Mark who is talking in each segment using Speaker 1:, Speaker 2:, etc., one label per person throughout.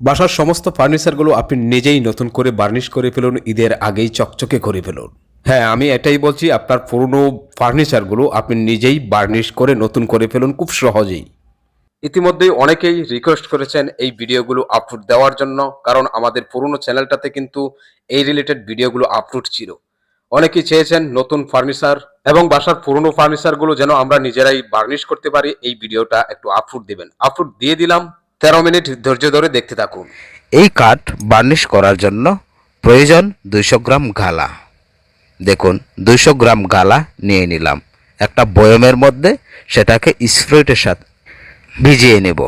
Speaker 1: বাসার সমস্ত ফার্নিচারগুলো আপনি নিজেই নতুন করে বার্নিশ করে ফেলুন, ঈদের আগেই চকচকে করে ফেলুন। হ্যাঁ আমি এটাই বলছি, আপনার পুরনো ফার্নিচারগুলো আপনি নিজেই বার্নিশ করে নতুন করে ফেলুন খুব সহজেই। ইতিমধ্যেই অনেকেই রিকোয়েস্ট করেছেন এই ভিডিওগুলো আপলোড দেওয়ার জন্য, কারণ আমাদের পুরনো চ্যানেলটাতে কিন্তু এই রিলেটেড ভিডিওগুলো আপলোড ছিল। অনেকেই চেয়েছেন নতুন ফার্নিচার এবং বাসার পুরনো ফার্নিচারগুলো যেন আমরা নিজেরাই বার্নিশ করতে পারি, এই ভিডিওটা একটু আপলোড দেবেন। আপলোড দিয়ে দিলাম তেরো মিনিট ধৈর্য ধরে দেখতে থাকুন।
Speaker 2: এই কাঠ বার্নিশ করার জন্য প্রয়োজন দুইশো গ্রাম গালা। দেখুন, দুইশো গ্রাম গালা নিয়ে নিলাম। একটা বয়মের মধ্যে সেটাকে স্প্রেটের সাথে ভিজিয়ে নেব।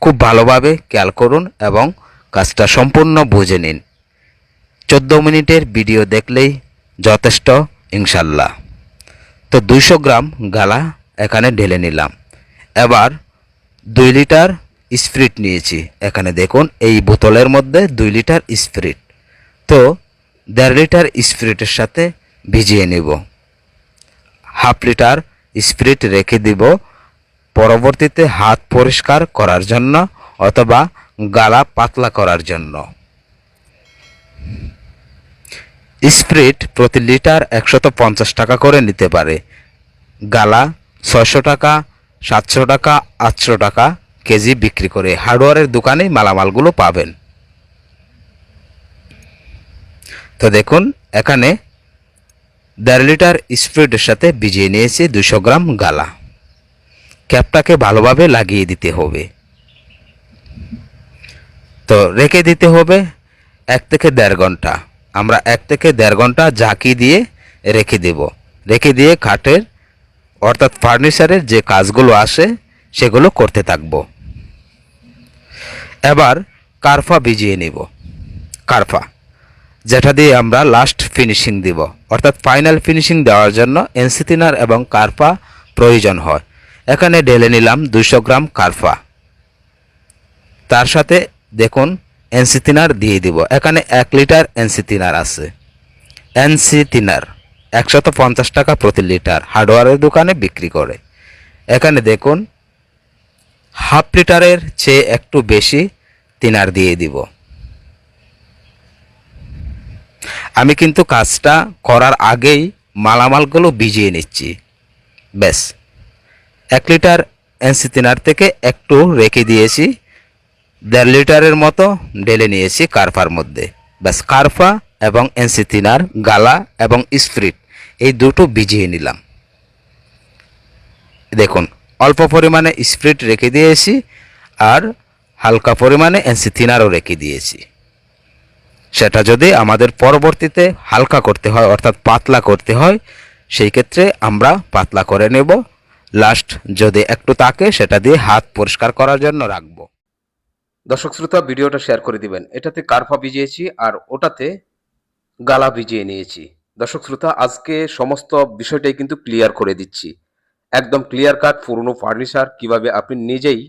Speaker 2: খুব ভালোভাবে খেয়াল করুন এবং কাজটা সম্পূর্ণ বুঝে নিন। চোদ্দ মিনিটের ভিডিও দেখলেই যথেষ্ট, ইনশাল্লাহ। তো দুইশো গ্রাম গালা এখানে ঢেলে নিলাম। এবার দুই লিটার স্প্রিট নিয়েছি। এখানে দেখুন, এই বোতলের মধ্যে দুই লিটার স্প্রিট। তো, দেড় লিটার স্প্রিটের সাথে ভিজিয়ে নেব। হাফ লিটার স্প্রিট রেখে দিব পরবর্তীতে হাত পরিষ্কার করার জন্য অথবা গালা পাতলা করার জন্য। স্প্রিট প্রতি লিটার একশত পঞ্চাশ টাকা করে নিতে পারে। গালা ছয়শো টাকা, সাতশো টাকা, আটশো টাকা কেজি বিক্রি করে হার্ডওয়্যারের দোকানে মালামালগুলো পাবেন। তো দেখুন, এখানে দেড় লিটার স্প্রিটের সাথে ভিজিয়ে নিয়েছি দুশো গ্রাম গালা। ক্যাপটাকে ভালোভাবে লাগিয়ে দিতে হবে। তো রেখে দিতে হবে এক থেকে দেড় ঘণ্টা। আমরা এক থেকে দেড় ঘণ্টা ঝাঁকি দিয়ে রেখে দেব। রেখে দিয়ে খাটের, অর্থাৎ ফার্নিচারের যে কাজগুলো আসে, সেগুলো করতে থাকব। এবার কারফা ভিজিয়ে নিব। কারফা, যেটা দিয়ে আমরা লাস্ট ফিনিশিং দিব। অর্থাৎ ফাইনাল ফিনিশিং দেওয়ার জন্য এনসিতিনার এবং কারফা প্রয়োজন হয়। এখানে ঢেলে নিলাম দুশো গ্রাম কারফা। তার সাথে দেখুন এনসি তিনার দিয়ে দিব। এখানে এক লিটার এনসি তিনার আছে। এনসি তিনার একশত পঞ্চাশ টাকা প্রতি লিটার। হার্ডওয়ারের দোকানে বিক্রি করে। এখানে দেখুন হাফ লিটারের চেয়ে একটু বেশি তিনার দিয়ে দিব। আমি কিন্তু কাজটা করার আগেই মালামালগুলো ভিজিয়ে নিচ্ছি। ব্যাস, এক লিটার এনসি তিনার থেকে একটু রেখে দিয়েছি। দেড় লিটারের মতো ঢেলে নিয়েছি কারফার মধ্যে। ব্যাস, কারফা এবং এনসি তিনার, গালা এবং স্প্রিট এই দুটো ভিজিয়ে নিলাম। দেখুন অল্প পরিমাণে স্প্রিট রেখে দিয়েছি আর হালকা পরিমাণে এনসি তিনারও রেখে দিয়েছি। সেটা যদি আমাদের পরবর্তীতে হালকা করতে হয়, অর্থাৎ পাতলা করতে হয়, সেই ক্ষেত্রে আমরা পাতলা করে নেব। লাস্ট যদি একটু তাকে, সেটা দিয়ে হাত পরিষ্কার করার জন্য রাখব।
Speaker 1: দর্শক শ্রোতা, ভিডিওটা শেয়ার করে দিবেন। এটাতে কারফা ভিজিয়েছি আর ওটাতে গালা ভিজিয়ে নিয়েছি। দর্শক শ্রোতা, আজকে সমস্ত বিষয়টাই কিন্তু ক্লিয়ার করে দিচ্ছি। একদম ক্লিয়ার কাট পুরনো ফার্নিচার কীভাবে আপনি নিজেই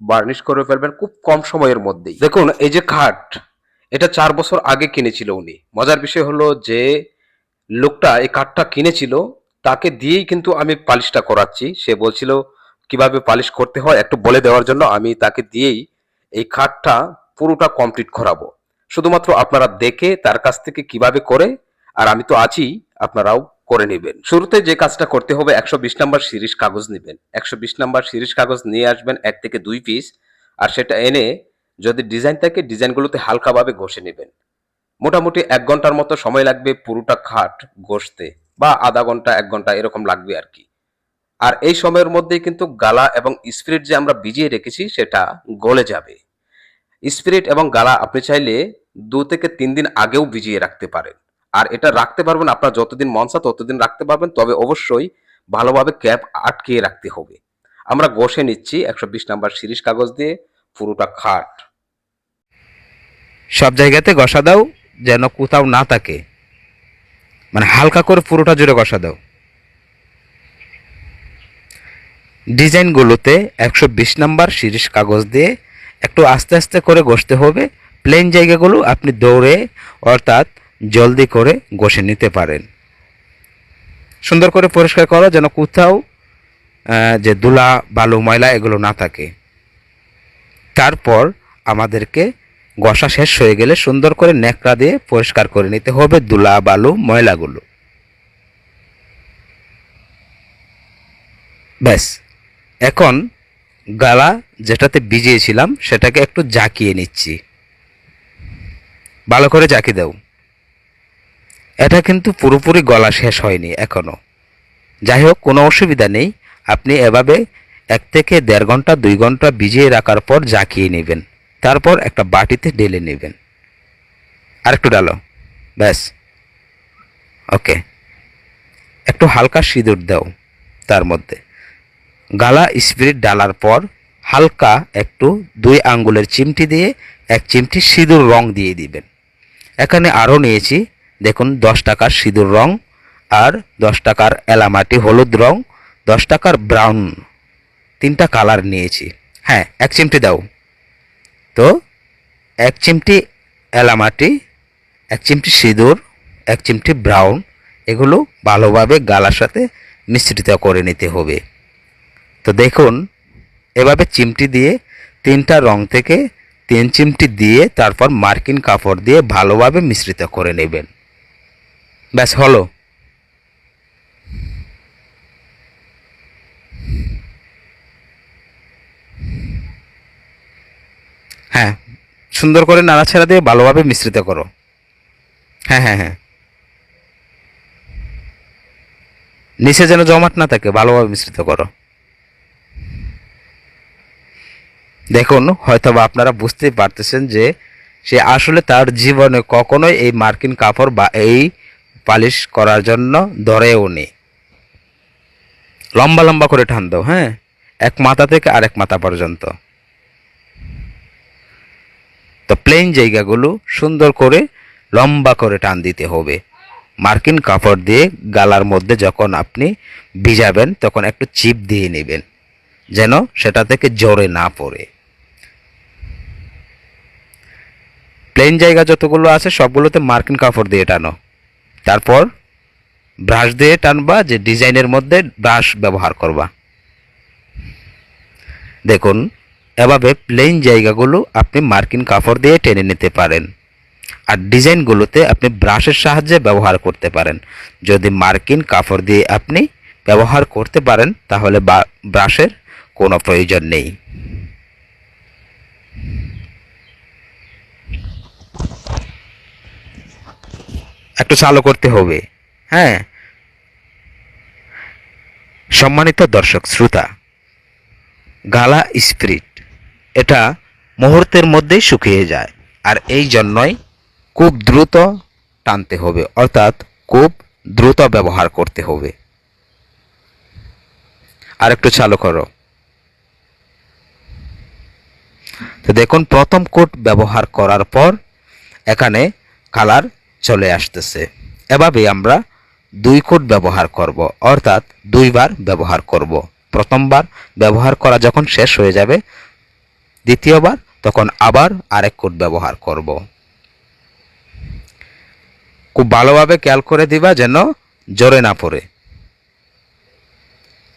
Speaker 1: বার্নিশ করে ফেলবেন খুব কম সময়ের মধ্যেই। দেখুন, এই যে খাট, এটা চার বছর আগে কিনেছিল উনি। মজার বিষয় হলো যে লোকটা এই কাঠটা কিনেছিল, তাকে দিয়েই কিন্তু আমি পালিশটা করাচ্ছি। সে বলছিল, কীভাবে পালিশ করতে হয় একটু বলে দেওয়ার জন্য আমি তাকে দিয়েই এই খাটটা পুরোটা কমপ্লিট করাবো। শুধুমাত্র আপনারা দেখে, তার কাছ থেকে কীভাবে করে, আর আমি তো আছি, আপনারাও করে নেবেন। শুরুতে যে কাজটা করতে হবে, একশো বিশ নাম্বার সিরিজ কাগজ নেবেন। একশো বিশ নাম্বার সিরিজ কাগজ নিয়ে আসবেন এক থেকে দুই পিস আর সেটা এনে যদি ডিজাইন থাকে ডিজাইনগুলোতে হালকাভাবে ঘষে নেবেন। মোটামুটি এক ঘণ্টার মতো সময় লাগবে পুরোটা খাট ঘষতে, বা আধা ঘণ্টা, এক ঘণ্টা, এরকম লাগবে আর কি। আর এই সময়ের মধ্যেই কিন্তু গালা এবং স্পিরিট যে আমরা ভিজিয়ে রেখেছি, সেটা গলে যাবে। স্পিরিট এবং গালা আপনি চাইলে দু থেকে তিন দিন আগেও ভিজিয়ে রাখতে পারেন। আর এটা রাখতে পারবেন আপনার যতদিন মন চায় ততদিন রাখতে পারবেন। তবে অবশ্যই ভালোভাবে ক্যাপ আটকিয়ে রাখতে হবে। আমরা ঘষে নিচ্ছি একশো বিশ নাম্বার সিরিজ কাগজ দিয়ে, পুরোটা খাট।
Speaker 2: সব জায়গাতে ঘষা দাও, যেন কোথাও না থাকে। মানে হালকা করে পুরোটা জুড়ে ঘষা দাও। ডিজাইনগুলোতে একশো বিশ নাম্বার সিরিজ কাগজ দিয়ে একটু আস্তে আস্তে করে ঘষতে হবে। প্লেন জায়গাগুলো আপনি দৌড়ে, অর্থাৎ জলদি করে ঘষে নিতে পারেন। সুন্দর করে পরিষ্কার করো যেন কোথাও যে ধুলা বালু, ময়লা এগুলো না থাকে। তারপর আমাদেরকে ঘষা শেষ হয়ে গেলে সুন্দর করে ন্যাকড়া দিয়ে পরিষ্কার করে নিতে হবে দুলা, বালু, ময়লাগুলো। ব্যাস। এখন গালা যেটাতে ভিজিয়েছিলাম সেটাকে একটু জাকিয়ে নিচ্ছি। ভালো করে জাকি দাও। এটা কিন্তু পুরোপুরি গলা শেষ হয়নি এখনও যাই হোক কোনো অসুবিধা নেই। আপনি এভাবে এক থেকে দেড় ঘণ্টা, দুই ঘণ্টা ভিজিয়ে রাখার পর জাকিয়ে নেবেন। তারপর একটা বাটিতে ঢেলে নেবেন। আর একটু ডালো ব্যাস। ওকে। একটু হালকা সিঁদুর দাও তার মধ্যে। গালা স্পিরিট ডালার পর হালকা একটু দুই আঙ্গুলের চিমটি দিয়ে এক চিমটি সিঁদুর রং দিয়ে দিবেন। এখানে আরও নিয়েছি দেখুন, দশ টাকার সিঁদুর রং আর দশ টাকার এলামাটি হলুদ রং, দশ টাকার ব্রাউন, তিনটা কালার নিয়েছি। হ্যাঁ এক চিমটি দাও। তো, এক চিমটি এলামাটি, এক চিমটি সিঁদুর, এক চিমটি ব্রাউন, এগুলো ভালোভাবে গালার সাথে মিশ্রিত করে নিতে হবে। তো দেখুন, এভাবে চিমটি দিয়ে তিনটা রং থেকে তিন চিমটি দিয়ে তারপর মার্কিন কাপড় দিয়ে ভালোভাবে মিশ্রিত করে নেবেন। ব্যাস, হলো। হ্যাঁ সুন্দর করে নাড়াচাড়া দিয়ে ভালোভাবে মিশ্রিত করো। হ্যাঁ হ্যাঁ হ্যাঁ। নিচে যেন জমাট না থাকে, ভালোভাবে মিশ্রিত করো। দেখুন, হয়তোবা আপনারা বুঝতেই পারতেছেন যে সে আসলে তার জীবনে কখনোই এই মার্কিন কাপড় বা এই পালিশ করার জন্য ধরেও নেই লম্বা লম্বা করে টান দাও হ্যাঁ? এক মাথা থেকে আরেক মাথা পর্যন্ত। তো প্লেন জায়গাগুলো সুন্দর করে লম্বা করে টান দিতে হবে। মার্কিন কাপড় দিয়ে গালার মধ্যে যখন আপনি ভিজাবেন, তখন একটু চিপ দিয়ে নেবেন, যেন সেটা থেকে জোরে না পড়ে। প্লেন জায়গা যতগুলো আছে, সবগুলোতে মার্কিন কাপড় দিয়ে টানো। তারপর ব্রাশ দিয়ে টানবা, যে ডিজাইনের মধ্যে ব্রাশ ব্যবহার করবা। দেখুন, এভাবে প্লেন জায়গাগুলো আপনি মার্কিন কাপড় দিয়ে টেনে নিতে পারেন। আর ডিজাইনগুলোতে আপনি ব্রাশের সাহায্যে ব্যবহার করতে পারেন। যদি মার্কিন কাপড় দিয়ে আপনি ব্যবহার করতে পারেন, তাহলে ব্রাশের কোনো প্রয়োজন নেই। একটু চালু করতে হবে। হ্যাঁ? সম্মানিত দর্শক, শ্রোতা, গালা স্পিরিট, এটা মুহূর্তের মধ্যেই শুকিয়ে যায়, আর এই জন্যই খুব দ্রুত টানতে হবে, অর্থাৎ খুব দ্রুত ব্যবহার করতে হবে। আর একটু চালু করো। তো দেখুন, প্রথম কোট ব্যবহার করার পর এখানে কালার চলে আসতেছে। এভাবে আমরা দুই কোট ব্যবহার করব, অর্থাৎ দুইবার ব্যবহার করব। প্রথমবার ব্যবহার করা যখন শেষ হয়ে যাবে, দ্বিতীয়বার তখন আবার আরেক কোট ব্যবহার করব। খুব ভালোভাবে খেয়াল করে দিবা যেন জোরে না পড়ে।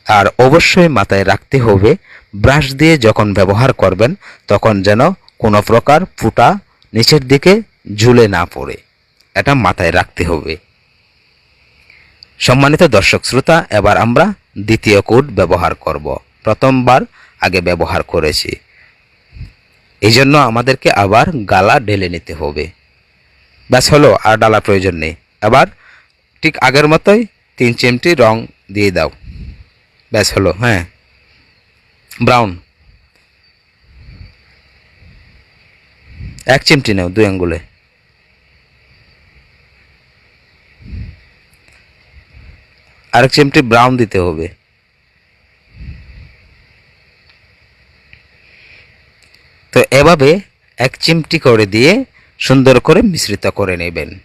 Speaker 2: আর অবশ্যই মাথায় রাখতে হবে, ব্রাশ দিয়ে যখন ব্যবহার করবেন, তখন যেন কোনো প্রকার ফুটা নিচের দিকে ঝুলে না পড়ে। এটা মাথায় রাখতে হবে। সম্মানিত দর্শক শ্রোতা, এবার আমরা দ্বিতীয় কোড ব্যবহার করব। প্রথমবার আগে ব্যবহার করেছি। এই জন্য আমাদেরকে আবার গালা ঢেলে নিতে হবে। ব্যাস হলো, আর ডালা প্রয়োজন নেই। আবার ঠিক আগের মতোই তিন চিমটি রং দিয়ে দাও। ব্যাস হলো হ্যাঁ। ব্রাউন। এক চিমটি নাও, দুই আঙ্গুলে। আরেক চিমটি ব্রাউন দিতে হবে। তো এভাবে এক চিমটি করে দিয়ে সুন্দর করে মিশ্রিত করে নেবেন।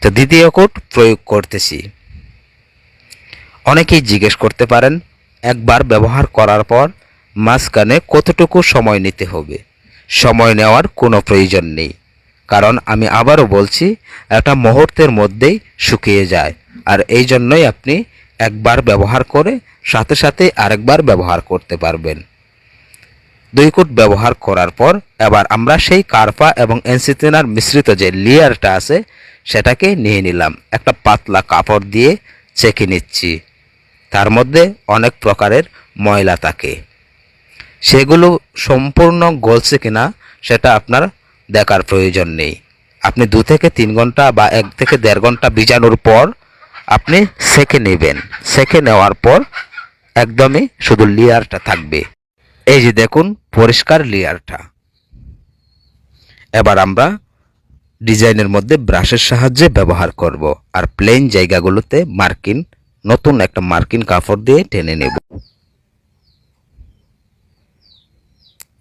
Speaker 2: তো দ্বিতীয় কোট প্রয়োগ করতেছি। অনেকেই জিজ্ঞেস করতে পারেন, একবার ব্যবহার করার পর মাঝখানে কতটুকু সময় নিতে হবে? সময় নেওয়ার কোনো প্রয়োজন নেই। কারণ আমি আবারও বলছি, একটা মুহূর্তের মধ্যেই শুকিয়ে যায়। আর এই জন্যই আপনি একবার ব্যবহার করে সাথে সাথে আরেকবার ব্যবহার করতে পারবেন। দুই কোট ব্যবহার করার পর এবার আমরা সেই কার্পা এবং এনসিথিনার মিশ্রিত যে লেয়ারটা আছে, সেটাকে নিয়ে নিলাম। একটা পাতলা কাপড় দিয়ে চেকে নিচ্ছি। তার মধ্যে অনেক প্রকারের ময়লা থাকে। সেগুলো সম্পূর্ণ গলছে কিনা, সেটা আপনার দেখার প্রয়োজন নেই। আপনি দু থেকে তিন ঘণ্টা বা এক থেকে দেড় ঘণ্টা ভিজানোর পর আপনি সেকে নেবেন। সেকে নেওয়ার পর একদমই শুধু লেয়ারটা থাকবে। এই যে দেখুন, পরিষ্কার লেয়ারটা। এবার আমরা ডিজাইনের মধ্যে ব্রাশের সাহায্যে ব্যবহার করব আর প্লেন জায়গাগুলোতে মার্কিন, নতুন একটা মার্কিন কাপড় দিয়ে টেনে নেব।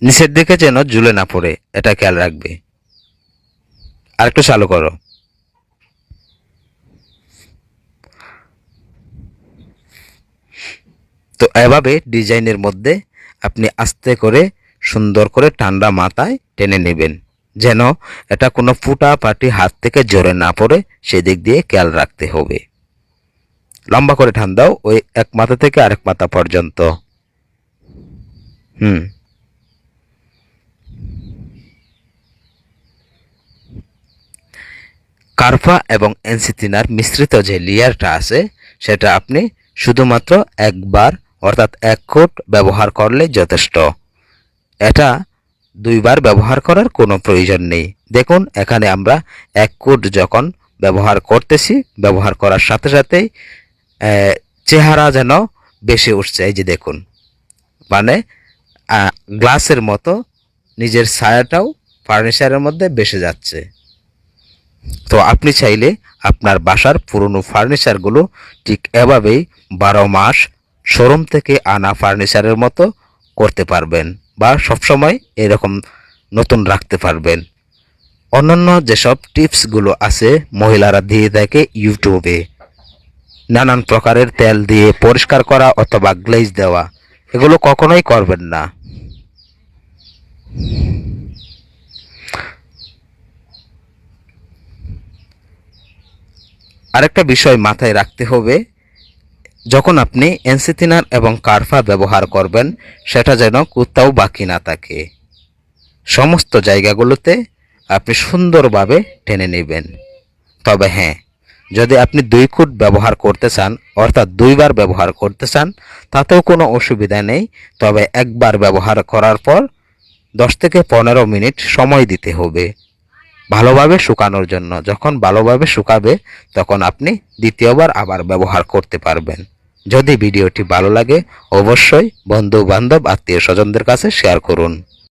Speaker 2: নিচের দিকে যেন ঝুলে না পড়ে। এটা খেয়াল রাখবে। আর একটু চালু করো। তো এভাবে ডিজাইনের মধ্যে আপনি আস্তে করে সুন্দর করে ঠান্ডা মাথায় টেনে নেবেন, যেন এটা কোনো ফুটা পাটি হাত থেকে জোরে না পড়ে, সেদিক দিয়ে খেয়াল রাখতে হবে। লম্বা করে ঠান্ডাও ওই এক মাথা থেকে আরেক মাথা পর্যন্ত। হুম। কার্পা এবং এনসিথিনার মিশ্রিত যে লেয়ারটা আছে, সেটা আপনি শুধুমাত্র একবার, অর্থাৎ এক কোট ব্যবহার করলে যথেষ্ট। এটা দুইবার ব্যবহার করার কোনো প্রয়োজন নেই। দেখুন, এখানে আমরা এক কোট যখন ব্যবহার করতেছি, ব্যবহার করার সাথে সাথেই চেহারা যেন বেশি উঠছে। এই যে দেখুন মানে গ্লাসের মতো নিজের ছায়াটাও ফার্নিচারের মধ্যে বেসে যাচ্ছে। তো আপনি চাইলে আপনার বাসার পুরনো ফার্নিচারগুলো ঠিক এভাবেই বারো মাস শোরুম থেকে আনা ফার্নিচারের মতো করতে পারবেন বা সবসময় এরকম নতুন রাখতে পারবেন। অন্যান্য যেসব টিপসগুলো আছে, মহিলারা দিয়ে থাকে ইউটিউবে। নানান প্রকারের তেল দিয়ে পরিষ্কার করা অথবা গ্লেজ দেওয়া, এগুলো কখনোই করবেন না। আরেকটা বিষয় মাথায় রাখতে হবে, যখন আপনি এনসিথিনার এবং কার্ফা ব্যবহার করবেন, সেটা যেন কোথাও বাকি না থাকে। সমস্ত জায়গাগুলোতে আপনি সুন্দরভাবে টেনে নেবেন। তবে হ্যাঁ যদি আপনি দুই কুট ব্যবহার করতে চান, অর্থাৎ দুইবার ব্যবহার করতে চান, তাতেও কোনো অসুবিধা নেই। তবে একবার ব্যবহার করার পর দশ থেকে পনেরো মিনিট সময় দিতে হবে। ভালোভাবে শুকানোর জন্য। যখন ভালোভাবে শুকাবে, তখন আপনি দ্বিতীয়বার আবার ব্যবহার করতে পারবেন। যদি ভিডিওটি ভালো লাগে, অবশ্যই বন্ধু বান্ধব আত্মীয় স্বজনদের কাছে শেয়ার করুন।